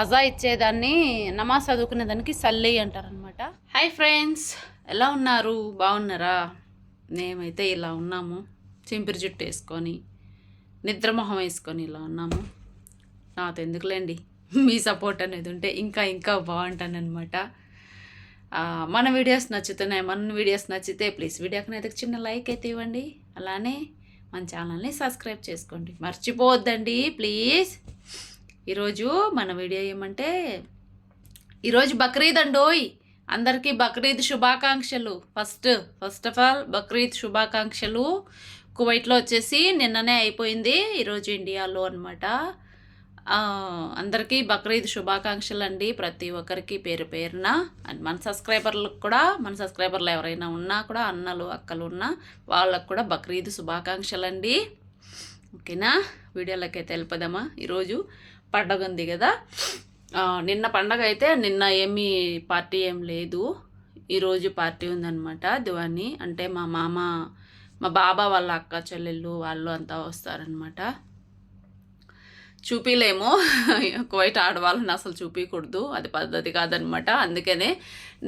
అజా ఇచ్చేదాన్ని నమాజ్ చదువుకునే దానికి సల్లే అంటారనమాట హాయ్ ఫ్రెండ్స్ ఎలా ఉన్నారు? బాగున్నారా? మేమైతే ఇలా ఉన్నాము. చింపిరి జుట్టు వేసుకొని నిద్రమొహం వేసుకొని ఇలా ఉన్నాము. నాతో ఎందుకులేండి మీ సపోర్ట్ అనేది ఉంటే ఇంకా ఇంకా బాగుంటానన్నమాట. మన వీడియోస్ నచ్చుతున్నాయి. మన వీడియోస్ నచ్చితే ప్లీజ్ వీడియోకి అయితే చిన్న లైక్ అయితే ఇవ్వండి. అలానే మన ఛానల్ని సబ్స్క్రైబ్ చేసుకోండి. మర్చిపోవద్దండి ప్లీజ్ ఈరోజు మన వీడియో ఏమంటే ఈరోజు బక్రీద్ అండోయ్ అందరికీ బక్రీద్ శుభాకాంక్షలు. First first of all Bakrid శుభాకాంక్షలు. కువైట్లో వచ్చేసి నిన్ననే అయిపోయింది ఈరోజు ఇండియాలో అనమాట అందరికీ బక్రీద్ శుభాకాంక్షలు అండి ప్రతి ఒక్కరికి పేరు పేరున. అండ్ మన సబ్స్క్రైబర్లకు కూడా మన సబ్స్క్రైబర్లు ఎవరైనా ఉన్నా కూడా అన్నలు అక్కలు ఉన్నా వాళ్ళకు కూడా బక్రీద్ శుభాకాంక్షలు అండి ఓకేనా? వీడియోలోకి అయితే వెళ్ళిపోదామా? ఈరోజు పండగ ఉంది కదా నిన్న పండగ అయితే నిన్న ఏమీ పార్టీ ఏం లేదు. ఈరోజు పార్టీ ఉందనమాట దివాణి అంటే మా మామ మా బాబా వాళ్ళ అక్క చెల్లెళ్ళు వాళ్ళు అంతా వస్తారనమాట చూపిలేము. కువైట్ ఆడవాళ్ళని అసలు చూపించకూడదు అది పద్ధతి కాదనమాట అందుకనే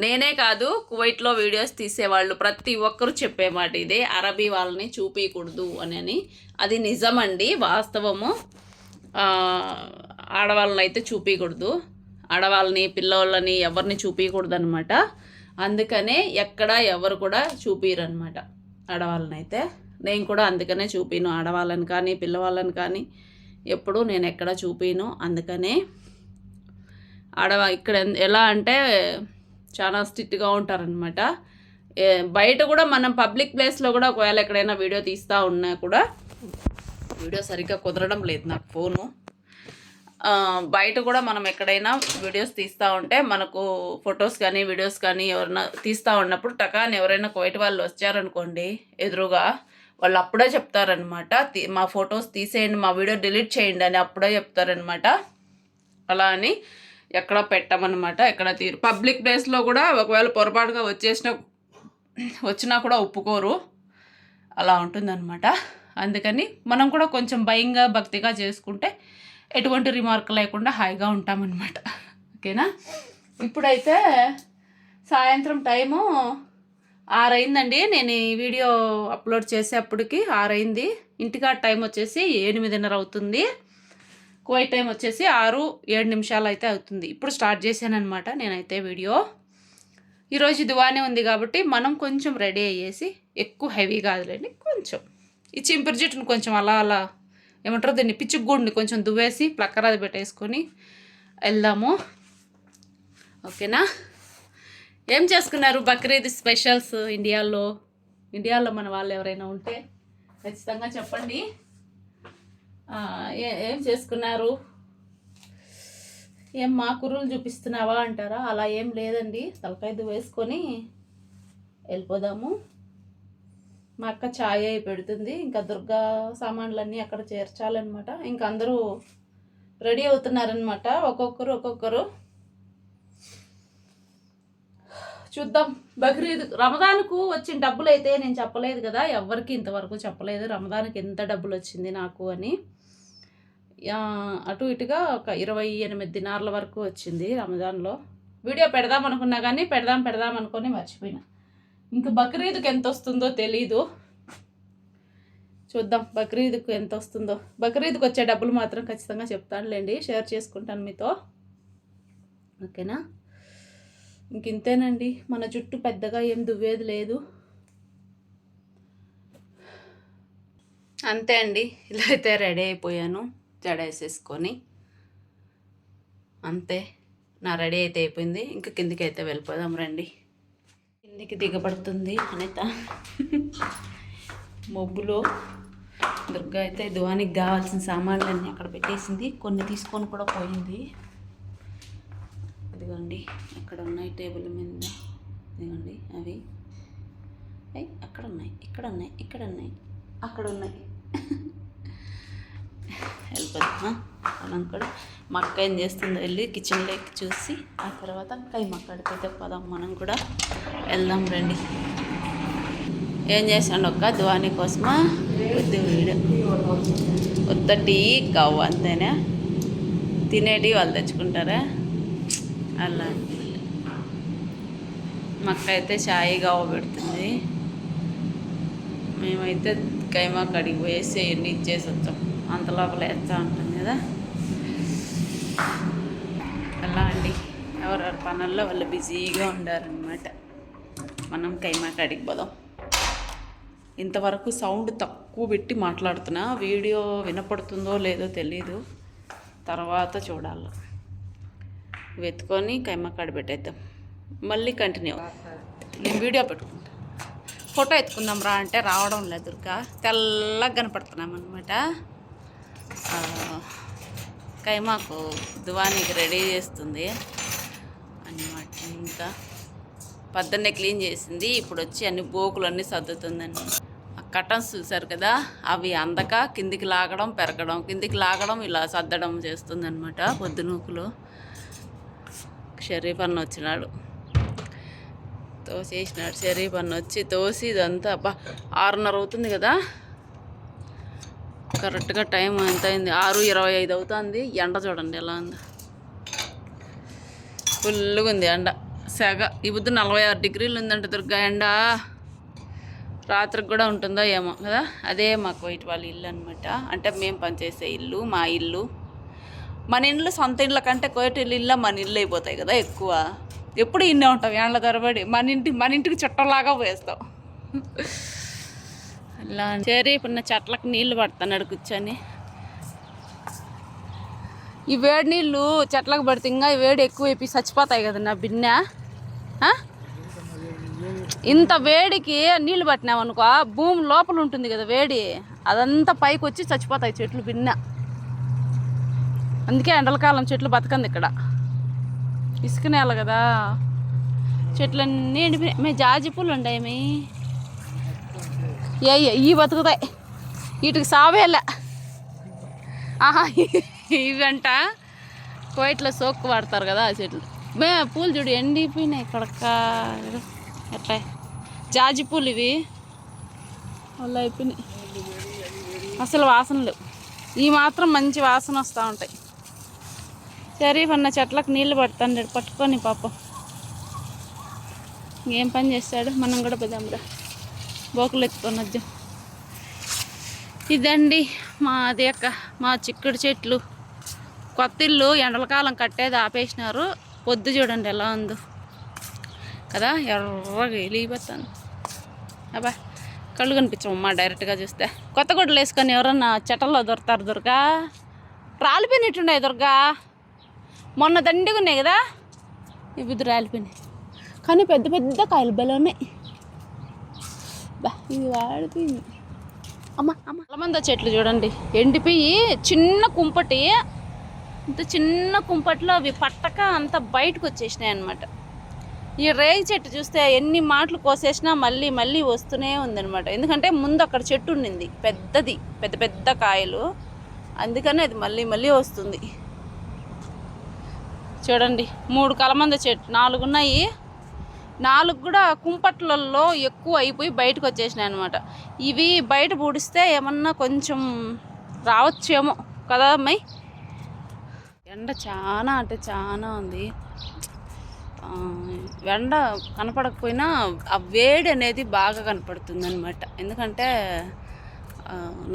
నేనే కాదు కువైట్లో వీడియోస్ తీసేవాళ్ళు. ప్రతి ఒక్కరు చెప్పే మాట ఇదే. అరబీ వాళ్ళని చూపించకూడదు అని అని. అది నిజమండి వాస్తవము. ఆడవాళ్ళని అయితే చూపించకూడదు ఆడవాళ్ళని పిల్లవాళ్ళని ఎవరిని చూపించకూడదు అనమాట అందుకనే ఎక్కడ ఎవరు కూడా చూపిరు అనమాట ఆడవాళ్ళని అయితే నేను కూడా అందుకనే చూపిను. ఆడవాళ్ళని కానీ పిల్లవాళ్ళని కానీ ఎప్పుడూ నేను ఎక్కడ చూపిను అందుకనే ఆడవా ఇక్కడ ఎలా అంటే చాలా స్ట్రిక్ట్గా ఉంటారనమాట బయట కూడా మనం పబ్లిక్ ప్లేస్లో కూడా ఒకవేళ ఎక్కడైనా వీడియో తీస్తూ ఉన్నా కూడా వీడియో సరిగ్గా కుదరడం లేదు నాకు ఫోను. బయట కూడా మనం ఎక్కడైనా వీడియోస్ తీస్తూ ఉంటే మనకు ఫొటోస్ కానీ వీడియోస్ కానీ ఎవరైనా తీస్తూ ఉన్నప్పుడు టకాన్ ఎవరైనా కోయట వాళ్ళు వచ్చారనుకోండి ఎదురుగా వాళ్ళు అప్పుడే చెప్తారనమాట "తీ- మా ఫొటోస్ తీసేయండి మా వీడియో డిలీట్ చేయండి అని అప్పుడే చెప్తారనమాట అలా అని ఎక్కడ పెట్టమన్నమాట ఎక్కడ తీరు పబ్లిక్ ప్లేస్లో కూడా ఒకవేళ పొరపాటుగా వచ్చేసిన వచ్చినా కూడా ఒప్పుకోరు. అలా ఉంటుందన్నమాట. అందుకని మనం కూడా కొంచెం భయంగా భక్తిగా చేసుకుంటే ఎటువంటి రిమార్క్ లేకుండా హాయిగా ఉంటామన్నమాట. ఓకేనా? ఇప్పుడైతే సాయంత్రం టైము ఆరైందండి. నేను ఈ వీడియో అప్లోడ్ చేసేప్పటికి ఆరైంది. ఇంటికాడ టైం వచ్చేసి ఎనిమిదిన్నర అవుతుంది. కువైట్ టైం వచ్చేసి ఆరు ఏడు నిమిషాలు అయితే అవుతుంది. ఇప్పుడు స్టార్ట్ చేశానమాట నేనైతే వీడియో. ఈరోజు దివానే ఉంది కాబట్టి మనం కొంచెం రెడీ అయ్యేసి ఎక్కువ హెవీ కాదులేండి కొంచెం. ఈ చింపిరి జుట్టును కొంచెం అలా అలా ఏమంటారు? దీన్ని పిచ్చుగూడిని కొంచెం దువ్వేసి ప్లక్కరాది పెట్టేసుకొని వెళ్దాము. ఓకేనా? ఏం చేసుకున్నారు బక్రీద్ స్పెషల్స్ ఇండియాలో? ఇండియాలో మన వాళ్ళు ఎవరైనా ఉంటే ఖచ్చితంగా చెప్పండి. ఏ- ఏం చేసుకున్నారు? ఏం మా కుర్రలు చూపిస్తున్నావా అంటారా? అలా ఏం లేదండి. తలకాయ వేసుకొని వెళ్ళిపోదాము. మా అక్క ఛాయ్ అయి పెడుతుంది. ఇంకా దుర్గా సామాన్లన్నీ అక్కడ చేర్చాలన్నమాట. ఇంకా అందరూ రెడీ అవుతున్నారనమాట ఒక్కొక్కరు ఒక్కొక్కరు. చూద్దాం. బక్రీద్ రమదాన్కు వచ్చిన డబ్బులు అయితే నేను చెప్పలేదు కదా. ఎవరికి ఇంతవరకు చెప్పలేదు. రమదాన్కి ఎంత డబ్బులు వచ్చింది నాకు అని. అటు ఇటుగా ఒక ఇరవై ఎనిమిది దినార్ల వరకు వచ్చింది రమదాన్లో. వీడియో పెడదాం అనుకున్నా కానీ పెడదాం పెడదాం అనుకొని మర్చిపోయినా. ఇంకా బక్రీద్కి ఎంత వస్తుందో తెలీదు. చూద్దాం బక్రీద్కు ఎంత వస్తుందో బక్రీద్కి వచ్చే డబ్బులు మాత్రం ఖచ్చితంగా చెప్తానులేండి షేర్ చేసుకుంటాను మీతో. ఓకేనా? ఇంక ఇంతేనండి మన జుట్టు పెద్దగా ఏం దువ్వేది లేదు. అంతే అండి ఇలా అయితే రెడీ అయిపోయాను జడ వేసేసుకొని అంతే నా రెడీ అయితే అయిపోయింది ఇంకా కిందికి అయితే వెళ్ళిపోదాం రండి. కిందికి దిగబడుతుంది అనిత. మబ్బులో దుర్గా అయితే దువానికి కావాల్సిన సామాన్లన్నీ అక్కడ పెట్టేసింది. కొన్ని తీసుకొని కూడా పోయింది. ఇదిగోండి అక్కడ ఉన్నాయి టేబుల్ మీద. ఇదిగోండి అవి. అక్కడ ఉన్నాయి ఇక్కడ ఉన్నాయి ఇక్కడ ఉన్నాయి అక్కడ ఉన్నాయి. వెళ్ళిపోదామా మనం కూడా. మా అక్క ఏం చేస్తుందో వెళ్ళి కిచెన్లోకి చూసి ఆ తర్వాత ఇంకా ఈ అక్కడికి అయితే పోదాం మనం కూడా. వెళ్దాం రండి. ఏం చేసాడు ఒక్క దువాని కోసమా? కొద్ది వీడు. కొత్త టీ కావు అంతేనా? తినేటివి వాళ్ళు తెచ్చుకుంటారా? అలా మాకైతే చాయ్ కావ పెడుతుంది. మేమైతే కైమా కడిగి పోయేసి ఎన్ని ఇచ్చేసి వచ్చాం అంత లోపల వేస్తూ ఉంటుంది కదా. అలా అండి. ఎవరెవరి పనుల్లో వాళ్ళు బిజీగా ఉండారనమాట మనం కైమా కాడికి పోదాం. ఇంతవరకు సౌండ్ తక్కువ పెట్టి మాట్లాడుతున్నా. వీడియో వినపడుతుందో లేదో తెలీదు. తర్వాత చూడాలి. వెతుకొని కైమా కాడ పెట్టేద్దాం. మళ్ళీ కంటిన్యూ. నేను వీడియో పెట్టుకుంటా. ఫోటో ఎత్తుకుందాం రా అంటే రావడం లేదు దుర్గా. తెల్లగా కనపడుతున్నాం అనమాట కైమాకు దువానికి రెడీ చేస్తుంది. అన్నమాట ఇంకా. పొద్దున్నే క్లీన్ చేసింది. ఇప్పుడు వచ్చి అన్ని బోకులు అన్నీ సర్దుతుందండి. ఆ కటన్స్ చూసారు కదా అవి అందక కిందికి లాగడం పెరగడం కిందికి లాగడం ఇలా సర్దడం చేస్తుందనమాట పొద్దునూకులు షరీఫ్ అన్న వచ్చినాడు. తోసేసినాడు షరీఫ్ అన్న వచ్చి తోసి ఇదంతా అబ్బా ఆరున్నర అవుతుంది కదా. కరెక్ట్గా టైం ఎంత అయింది? ఆరు ఇరవై ఐదు అవుతుంది. ఎండ చూడండి ఎలా ఉంది. ఫుల్గా ఉంది ఎండ. సెగ ఈ బుద్ధి నలభై ఆరు డిగ్రీలు ఉందంట దుర్గా ఎండ. రాత్రికి కూడా ఉంటుందో ఏమో కదా? అదే మాకు వైట్ వాళ్ళ ఇల్లు అనమాట అంటే మేము పనిచేసే ఇల్లు మా ఇల్లు. మన ఇండ్లు సొంత ఇండ్ల కంటే కోయట ఇల్లు మన ఇల్లు అయిపోతాయి కదా ఎక్కువ. ఎప్పుడు ఇన్నే ఉంటాం ఏండ్ల తరబడి. మన ఇంటి మన ఇంటికి చుట్టంలాగా పోయేస్తాం. అలా సరే ఇప్పుడు నా చెట్లకు నీళ్ళు పడుతున్నాడు కూర్చొని. ఈ వేడి నీళ్ళు చెట్లకు పడితే ఇంకా ఈ వేడి ఎక్కువ అయిపోయి చచ్చిపోతాయి కదా నా బిన్నె. ఇంత వేడికి నీళ్ళు పట్టినామనుకో భూమి లోపల ఉంటుంది కదా వేడి అదంతా పైకి వచ్చి చచ్చిపోతాయి చెట్లు భిన్న. అందుకే ఎండలకాలం చెట్లు బతకంది ఇక్కడ. ఇసుక నేల కదా. చెట్లన్నీ ఎండిపోయినాయి. మే జాజి పూలు ఉన్నాయి మీ. ఏ ఇవి బతుకుతాయి. వీటికి సావేలే ఆహా ఇవంట. కోయిట్లో సోక్కు వాడతారు కదా ఆ చెట్లు. మే పూలు చూడు ఎండిపోయినాయి కడక ఎట్లా జాజి పూలు ఇవి. అలా అయిపోయినాయి. అసలు వాసనలు ఈ మాత్రం మంచి వాసన వస్తూ ఉంటాయి. షరీఫ్ అన్న చెట్లకు నీళ్ళు పడుతుండే. పట్టుకొని పాపం. ఏం పని చేస్తాడు? మనం కూడా పోదాంరా బోకులు ఎత్తుకొని వద్దాం. ఇదండి మాది యొక్క మా చిక్కుడు చెట్లు. కొత్త ఇల్లు ఎండలకాలం కట్టేది ఆపేసినారు. పొద్దు చూడండి ఎలా ఉందో. కదా? ఎర్రగా ఎలిగిపోతాను. అబ్బా కళ్ళు కనిపించమ్మా డైరెక్ట్గా చూస్తే. కొత్త గుడ్డలు వేసుకొని ఎవరన్నా చెట్టల్లో దొరుకుతారు దుర్గా? రాలిపోయినట్టున్నాయి దుర్గా. మొన్న దండిగా ఉన్నాయి కదా? ఇవి రాలిపోయినాయి. కానీ పెద్ద పెద్ద కాయలు బలం ఉన్నాయి. బా ఇవి వాడిపోయింది అమ్మ అమ్మ. అలమంద చెట్లు చూడండి. ఎండిపోయి చిన్న కుంపటి ఇంత చిన్న కుంపట్లో అవి పట్టక అంత బయటకు వచ్చేసినాయి అనమాట ఈ రేగి చెట్టు చూస్తే ఎన్ని మాటలు కోసేసినా మళ్ళీ మళ్ళీ వస్తూనే ఉందన్నమాట. ఎందుకంటే ముందు అక్కడ చెట్టు ఉండింది పెద్దది పెద్ద పెద్ద కాయలు. అందుకని అది మళ్ళీ మళ్ళీ వస్తుంది. చూడండి మూడు కలమంద చెట్టు నాలుగు ఉన్నాయి. నాలుగు కూడా కుంపట్లలో ఎక్కువ అయిపోయి బయటకు వచ్చేసినాయి అనమాట ఇవి బయట పూడిస్తే ఏమన్నా కొంచెం రావచ్చేమో కదా అమ్మాయి? ఎండ చాలా అంటే చాలా ఉంది. ఎండ కనపడకపోయినా ఆ వేడి అనేది బాగా కనపడుతుంది అనమాట ఎందుకంటే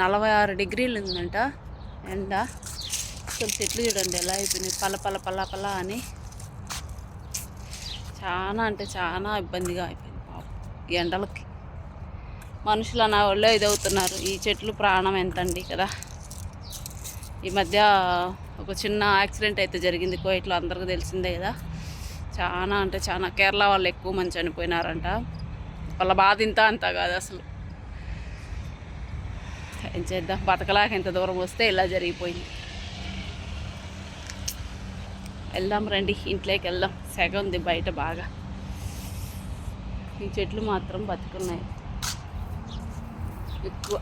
నలభై ఆరు డిగ్రీలు ఉందంట ఎండ. అసలు చెట్లు చూడండి ఎలా అయిపోయినాయి. పల పల పల పల అని. చాలా అంటే చాలా ఇబ్బందిగా అయిపోయింది పాపం ఎండలకి. మనుషులు నా వాళ్ళు ఇదవుతున్నారు. ఈ చెట్లు ప్రాణం ఎంతండి కదా. ఈ మధ్య ఒక చిన్న యాక్సిడెంట్ అయితే జరిగింది. కోయిట్లో అందరికీ తెలిసిందే కదా. చాలా అంటే చాలా కేరళ వాళ్ళు ఎక్కువ మంది చనిపోయినారంట. వాళ్ళ బాధ ఇంత అంత కాదు అసలు. ఏం చేద్దాం? బతకలేక ఎంత దూరం వస్తే ఇలా జరిగిపోయింది. వెళ్దాం రండి. ఇంట్లోకి వెళ్దాం. సెగ ఉంది బయట బాగా. ఈ చెట్లు మాత్రం బతుకున్నాయి. ఎక్కువ.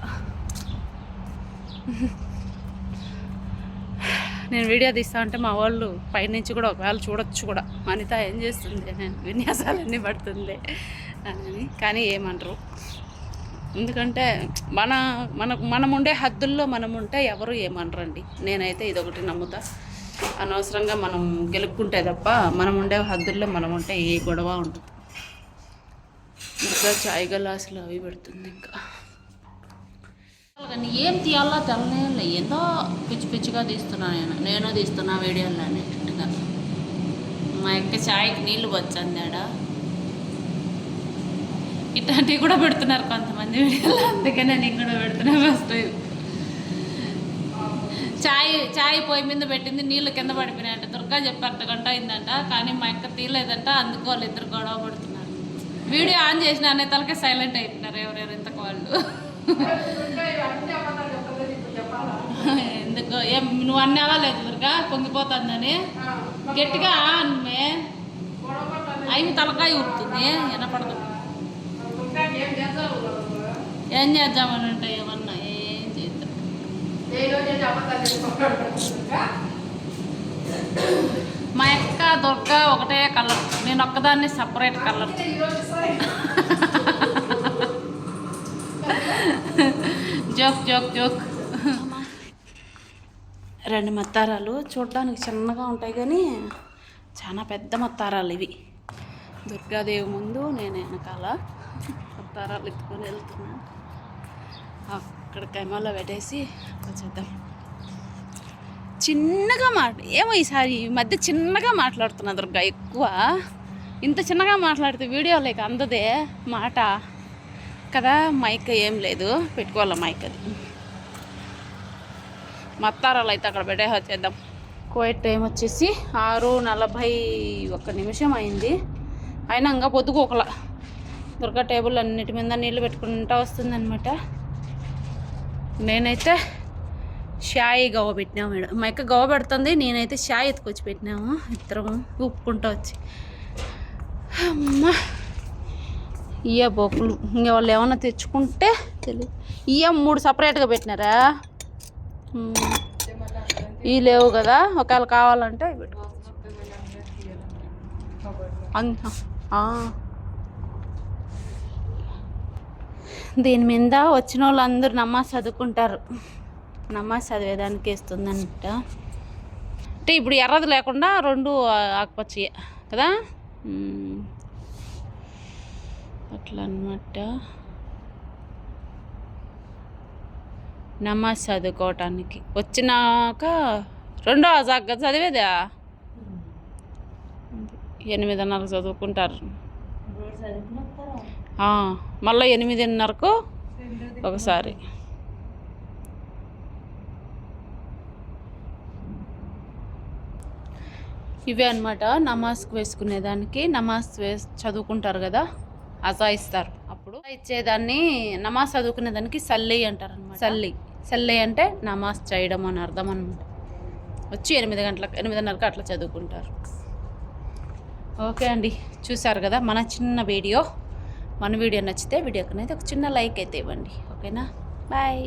నేను వీడియో తీస్తా ఉంటే మా వాళ్ళు పైనుంచి కూడా ఒకవేళ చూడొచ్చు కూడా. అనిత ఏం చేస్తుంది? నేను విన్యాసాలన్నీ పడుతుంది అని. కానీ ఏమంటారు ఎందుకంటే మన మన మనం ఉండే హద్దుల్లో మనం ఉంటే ఎవరు ఏమనరండి? నేనైతే ఇదొకటి నమ్ముతా. అనవసరంగా మనం గెలుక్కుంటే తప్ప మనం ఉండే హద్దుల్లో మనం ఉంటే ఏ గొడవ ఉండదు. ఇంకా చాయ్ గలాసులు అవి పెడుతుంది ఇంకా. కానీ ఏం తీయాలో తెల్లనే ఏదో పిచ్చి పిచ్చిగా తీస్తున్నా నేను. నేను తీస్తున్నా వీడియోలో అనేటట్టుగా మా యొక్క చాయ్కి నీళ్ళు వచ్చందాడా ఇట్లాంటివి కూడా పెడుతున్నారు కొంతమంది వీడియోలో. అందుకనే నేను కూడా పెడుతున్నా ఫస్ట్ చాయ్ చాయ్ పొయ్యి మీద పెట్టింది నీళ్ళు కింద పడిపోయినాయంట. దుర్గా చెప్పి అర్ధ గంట అయిందంట. కానీ మా అక్క తీయలేదంట. అందుకు వాళ్ళు ఇద్దరు గొడవ పడుతున్నారు. వీడియో ఆన్ చేసిన అనే తలకే సైలెంట్ అయిపోయినారు ఎవరెవరు ఇంతకు వాళ్ళు. ఎందుకు? ఏం నువ్వు అన్నీ అవ్వలేదు దుర్గా? పొంగిపోతుందని. గట్టిగా ఆన్మే అవి తలకాయ ఊపుతుంది వినపడదు. ఏం చేద్దామని అంటే ఏమన్నా ఏం చేద్దాం. మా అక్క దుర్గ ఒకటే కలర్. నేను ఒక్కదాన్ని separate colour. Joke joke joke. రెండు మత్తారాలు చూడడానికి చిన్నగా ఉంటాయి కానీ చాలా పెద్ద మత్తారాలు ఇవి. దుర్గాదేవి ముందు నేను వెనకాల మత్తారాలు ఎత్తుకొని వెళ్తున్నాను అక్కడ కెమెరాలో పెట్టేసి వచ్చేద్దాం. చిన్నగా మాట ఏమో ఈసారి ఈ మధ్య చిన్నగా మాట్లాడుతున్నా దుర్గా ఎక్కువ. ఇంత చిన్నగా మాట్లాడితే వీడియో లేక అందదే మాట. కదా మైక్ ఏం లేదు. పెట్టుకోవాలి మైక్ అది. మత్తారాలు అయితే అక్కడ పెట్టే వచ్చేద్దాం కోయట్ టైం వచ్చేసి ఆరు నలభై ఒక్క నిమిషం అయింది. అయినా ఇంకా పొద్దుకోకల దుర్గా టేబుల్ అన్నిటి మీద నీళ్ళు పెట్టుకుంటా వస్తుందనమాట నేనైతే షాయి గవ్వ పెట్టినాము మేడం. మా యొక్క గవ్వ పెడుతుంది. నేనైతే షాయి ఎత్తుకొచ్చి పెట్టినాము. ఇద్దరం ఉప్పుకుంటా వచ్చి. అమ్మా! ఇయ్య బొక్కులు ఇంకా వాళ్ళు ఏమన్నా తెచ్చుకుంటే తెలియదు ఇయ్య మూడు సపరేట్గా పెట్టినారా? ఇవి లేవు కదా. ఒకవేళ కావాలంటే పెట్టుకోవచ్చు దీని మీద వచ్చిన వాళ్ళందరూ నమాజ్ చదువుకుంటారు. నమాజ్ చదివేదానికి వేస్తుందంట. అంటే ఇప్పుడు ఎర్రది లేకుండా రెండు ఆకుపచ్చి కదా? అట్లా అనమాట నమాజ్ చదువుకోవటానికి. వచ్చినాక రెండో అజాగ్ చదివేదా? ఎనిమిదిన్నరకు చదువుకుంటారు. మళ్ళీ ఎనిమిదిన్నరకు ఒకసారి. ఇవే అనమాట నమాజ్కి వేసుకునేదానికి. నమాజ్ వేస్ చదువుకుంటారు కదా. అజా ఇస్తారు అప్పుడు ఇచ్చేదాన్ని నమాజ్ చదువుకునేదానికి సల్లీ అంటారు అనమాట సల్లి. సల్లి అంటే నమాజ్ చేయడం అని అర్థం అనమాట వచ్చి ఎనిమిది గంటలకు ఎనిమిదిన్నరకు అట్లా చదువుకుంటారు. ఓకే అండి. చూసారు కదా మన చిన్న వీడియో. మన వీడియో నచ్చితే వీడియోకి అయితే ఒక చిన్న లైక్ అయితే ఇవ్వండి. ఓకేనా? బాయ్.